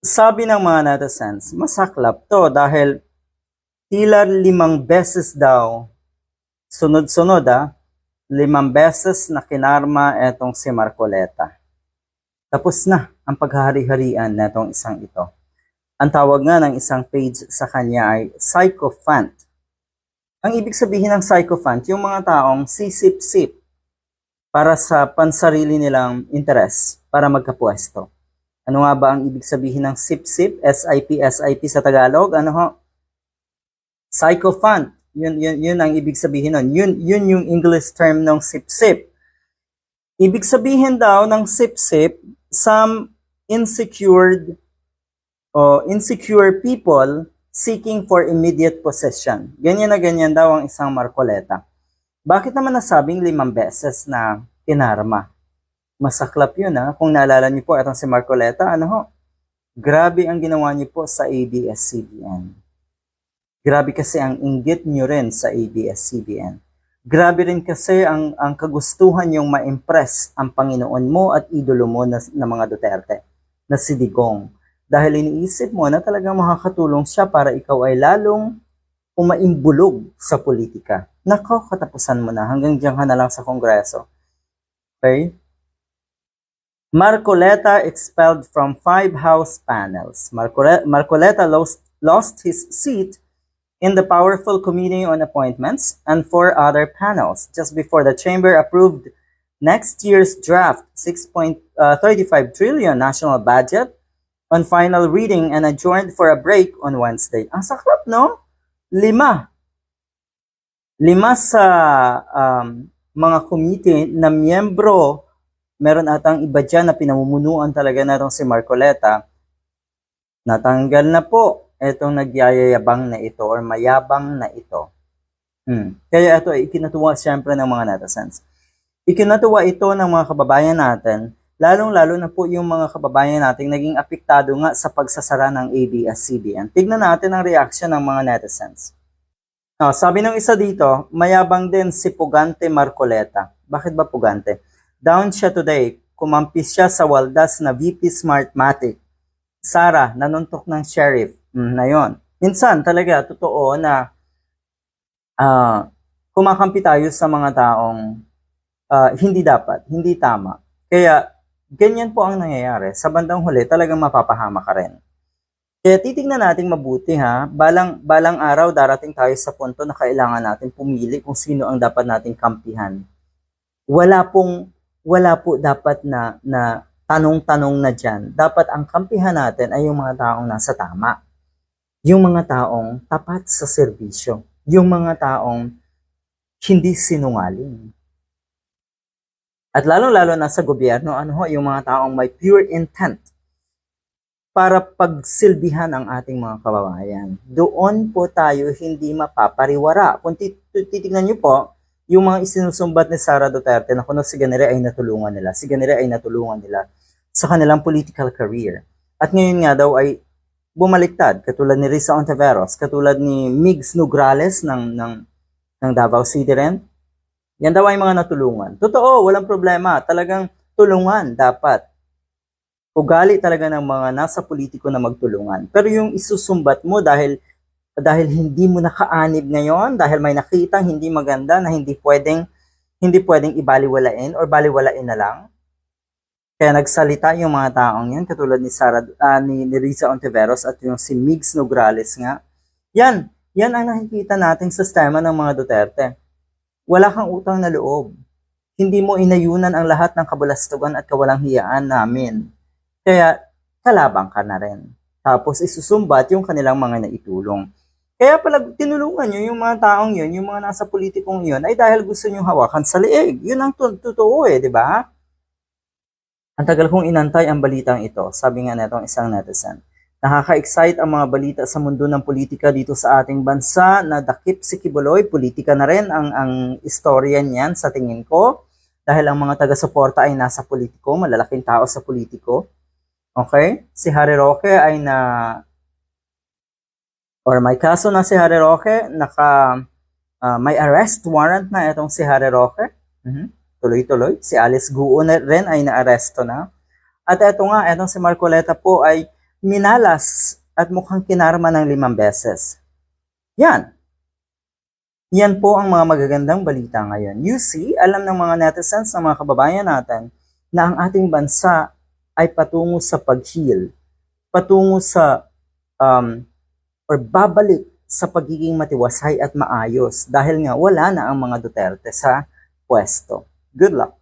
Sabi ng mga netizens, masaklap to dahil tila limang beses daw, sunod-sunod ah, limang beses na kinarma etong si Marcoleta. Tapos na ang paghahari-harian na itong isang ito. Ang tawag nga ng isang page sa kanya ay psychophant. Ang ibig sabihin ng psychophant, yung mga taong sisip-sip para sa pansarili nilang interes para magkapwesto. Ano nga ba ang ibig sabihin ng sip-sip? S-I-P, S-I-P sa Tagalog? Ano ho? Psychophant. Yun, yun, yun ang ibig sabihin nun. Yun, yun yung English term ng sip-sip. Ibig sabihin daw ng sip-sip, some insecure o insecure people seeking for immediate possession. Ganyan na ganyan daw ang isang Marcoleta. Bakit naman nasabing limang beses na kinarma? Masaklap yun ha. Kung naalala niyo po, itong si Marcoleta, ano ho? Grabe ang ginawa niyo po sa ABS-CBN. Grabe kasi ang inggit niyo rin sa ABS-CBN. Grabe rin kasi ang, ang kagustuhan yung ma-impress ang Panginoon mo at idolo mo na, na mga Duterte, na si Digong. Dahil iniisip mo na talagang makakatulong siya para ikaw ay lalong umaimbulog sa politika. Nako, katapusan mo na. Hanggang diyan ka na lang sa Kongreso. Okay? Marcoleta expelled from five House panels. Marcole- Marcoleta lost, lost his seat in the powerful Committee on Appointments and four other panels just before the chamber approved next year's draft 6.35 trillion national budget on final reading and adjourned for a break on Wednesday. Ang saklap, no? Lima. Lima sa um, mga committee na miyembro, meron atang iba dyan na pinamumunuan talaga na si Marcoleta. Natanggal na po itong nagyayabang na ito or mayabang na ito. Hmm. Kaya ito ay ikinatuwa siyempre ng mga netizens. Ikinatuwa ito ng mga kababayan natin, lalong-lalo na po yung mga kababayan nating naging apektado nga sa pagsasara ng ABS-CBN. Tignan natin ang reaction ng mga netizens. Oh, sabi ng isa dito, mayabang din si Pugante Marcoleta. Bakit ba Pugante? Down siya today, kumampis siya sa waldas na VP Smartmatic. Sara, nanuntok ng sheriff. Mm, na yon. Minsan talaga, totoo na ah, kumakampi tayo sa mga taong ah, hindi dapat, hindi tama. Kaya, ganyan po ang nangyayari. Sa bandang huli, talagang mapapahama ka rin. Kaya titignan natin mabuti ha, balang, balang araw darating tayo sa punto na kailangan natin pumili kung sino ang dapat nating kampihan. Wala pong, wala po dapat na, na tanong-tanong na dyan. Dapat ang kampihan natin ay yung mga taong nasa tama. Yung mga taong tapat sa serbisyo. Yung mga taong hindi sinungaling. At lalong-lalo na sa gobyerno, ano ho, yung mga taong may pure intent para pagsilbihan ang ating mga kababayan. Doon po tayo hindi mapapariwara. Kung titignan niyo po, yung mga isinusumbat ni Sara Duterte na kuno si Ganire ay natulungan nila. Si Ganire ay natulungan nila sa kanilang political career. At ngayon nga daw ay bumaliktad, katulad ni Risa Ontiveros, katulad ni Migs Nograles ng, ng, ng Davao City rin. Yan daw ay mga natulungan. Totoo, walang problema. Talagang tulungan dapat ugali talaga ng mga nasa politiko na magtulungan. Pero yung isusumbat mo dahil dahil hindi mo nakaanib ngayon, dahil may nakita hindi maganda na hindi pwedeng hindi pwedeng ibaliwalain or baliwalain na lang. Kaya nagsalita yung mga taong yan, katulad ni Sara, uh, ni, ni Risa Ontiveros at yung si Migs Nograles nga. Yan, yan ang nakikita nating sistema ng mga Duterte. Wala kang utang na loob. Hindi mo inayunan ang lahat ng kabulastugan at kawalang hiyaan namin. Kaya kalabang ka na rin. Tapos isusumbat yung kanilang mga naitulong. Kaya pala tinulungan nyo yung mga taong yun, yung mga nasa politikong yun, ay dahil gusto nyo hawakan sa liig. Yun ang totoo eh, di ba? Ang tagal kong inantay ang balitang ito, sabi nga netong isang netizen. Nakaka-excite ang mga balita sa mundo ng politika dito sa ating bansa na dakip si Kibuloy, politika na rin ang, ang istorya niyan sa tingin ko. Dahil ang mga taga-suporta ay nasa politiko, malalaking tao sa politiko. Okay? Si Harry Roque ay na or may kaso na si Harry Roque, naka uh, may arrest warrant na itong si Harry Roque. Mm-hmm. Tuloy-tuloy. Si Alice Guo na rin ay naaresto na. At ito nga, itong si Marcoleta po ay minalas at mukhang kinarma ng limang beses. Yan. Yan po ang mga magagandang balita ngayon. You see, alam ng mga netizens, ng mga kababayan natin, na ang ating bansa ay patungo sa pag-heal, patungo sa, um, or babalik sa pagiging matiwasay at maayos dahil nga wala na ang mga Duterte sa pwesto. Good luck!